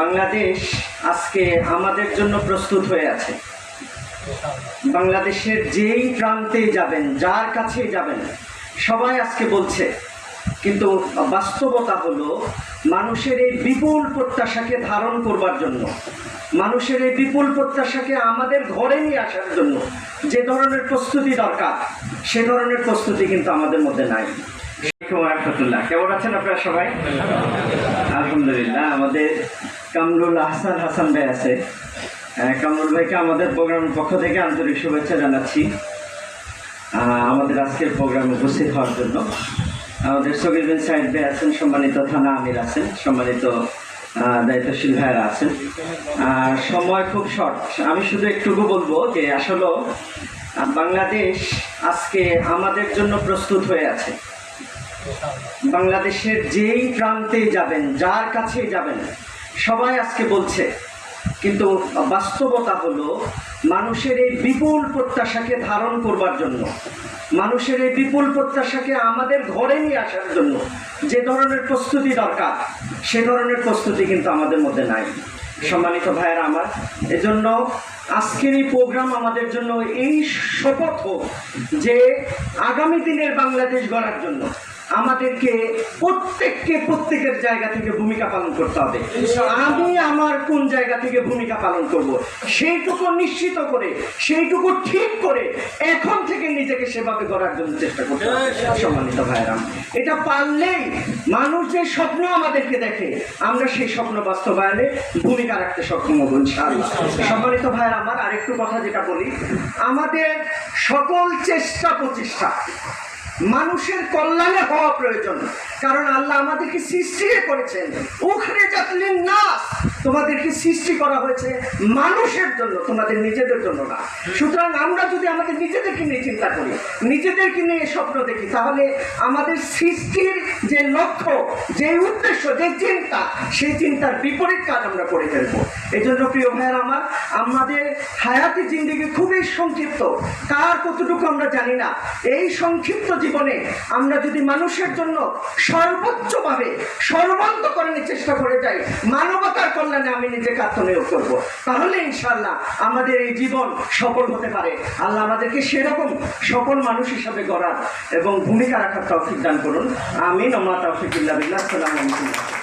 বাংলাদেশ আজকে আমাদের জন্য প্রস্তুত হয়ে আছে। বাংলাদেশের যেই প্রান্তে যাবেন, যার কাছেই যাবেন, সবাই আজকে বলছে, কিন্তু বাস্তবতা হলো মানুষের এই বিপুল প্রত্যাশাকে ধারণ করবার জন্য, মানুষের এই বিপুল প্রত্যাশাকে আমাদের ঘরে নিয়ে আসার জন্য যে ধরনের প্রস্তুতি দরকার, সে ধরনের প্রস্তুতি কিন্তু আমাদের মধ্যে নাই। কেমন আছেন আপনারা সবাই? আলহামদুলিল্লাহ, আমাদের কামরুল আহসান হাসান ভাই আছে। কামরুল ভাইকে আমাদের প্রোগ্রামের পক্ষ থেকে আন্তরিক শুভেচ্ছা জানাচ্ছি। আমাদের আজকের প্রোগ্রামে উপস্থিত হওয়ার জন্য। আমাদের সগির বিন সাইদ ভাই আছেন, সম্মানিত থানা আমির আছেন, সম্মানিত দায়িত্বশীল ভাইয়েরা আছেন। আর সময় খুব শর্ট আমি শুধু একটুকু বলব যে আসলে বাংলাদেশ আজকে আমাদের জন্য প্রস্তুত হয়ে আছে। বাংলাদেশের যেই প্রান্তে যাবেন, যার কাছেই যাবেন সবাই আজকে বলছে, কিন্তু বাস্তবতা হলো মানুষের এই বিপুল প্রত্যাশাকে ধারণ করবার জন্য, মানুষের এই বিপুল প্রত্যাশাকে আমাদের ঘরে নিয়ে আসার জন্য যে ধরনের প্রস্তুতি দরকার, সে ধরনের প্রস্তুতি কিন্তু আমাদের মধ্যে নাই। সম্মানিত ভাইয়েরা আমার, এজন্য আজকের এই প্রোগ্রাম আমাদের জন্য এই শপথ হোক যে আগামী দিনের বাংলাদেশ গড়ার জন্য আমাদেরকে প্রত্যেককে প্রত্যেকের জায়গা থেকে ভূমিকা পালন করতে হবে। আমি আমার কোন জায়গা থেকে ভূমিকা পালন করব? সেইটুকু নিশ্চিত করে সেইটুকু ঠিক করে এখন থেকে নিজেকে সেভাবে করার জন্য চেষ্টা করতে হবে সম্মানিত ভাইরাম এটা পারলেই মানুষ যে স্বপ্ন আমাদেরকে দেখে আমরা সেই স্বপ্ন বাস্তবায়নে ভূমিকা রাখতে সক্ষম হব ইনশাআল্লাহ। সম্মানিত ভাইয়ের আমার আরেকটু কথা যেটা বলি। আমাদের সকল চেষ্টা প্রচেষ্টা মানুষের কল্যাণে হওয়া প্রয়োজন। কারণ আল্লাহ আমাদেরকে সৃষ্টি করেছেন। ওখানে জাতলিন নাস তোমাদেরকে সৃষ্টি করা হয়েছে মানুষের জন্য, তোমাদের নিজেদের জন্য না। সুতরাং আমরা যদি আমাদের নিজেদেরকে নিয়ে চিন্তা করি, নিজেদেরকে নিয়ে স্বপ্ন দেখি, তাহলে আমাদের সৃষ্টির যে লক্ষ্য, যে উদ্দেশ্য, যে চিন্তা, সেই চিন্তার বিপরীত কাজ আমরা করে ফেলব। এই জন্য প্রিয় ভাইয়ের আমার, আমাদের হায়াতি জিন্দিগি খুবই সংক্ষিপ্ত। কার কতটুকু আমরা জানি না। এই সংক্ষিপ্ত জীবনে আমরা যদি মানুষের জন্য সর্বোচ্চভাবে, সর্বান্তকরণের চেষ্টা করে যাই, মানবতার কল্যাণে আমি নিজেকে আত্মনিয়োগ করব। তাহলে ইনশাল্লাহ আমাদের এই জীবন সফল হতে পারে। আল্লাহ আমাদেরকে সেরকম সফল মানুষ হিসাবে গড়ার এবং ভূমিকা রাখার তৌফিক দান করুন। আমি নমা তৌফিকুল্লাহ আসসালামু আলাইকুম।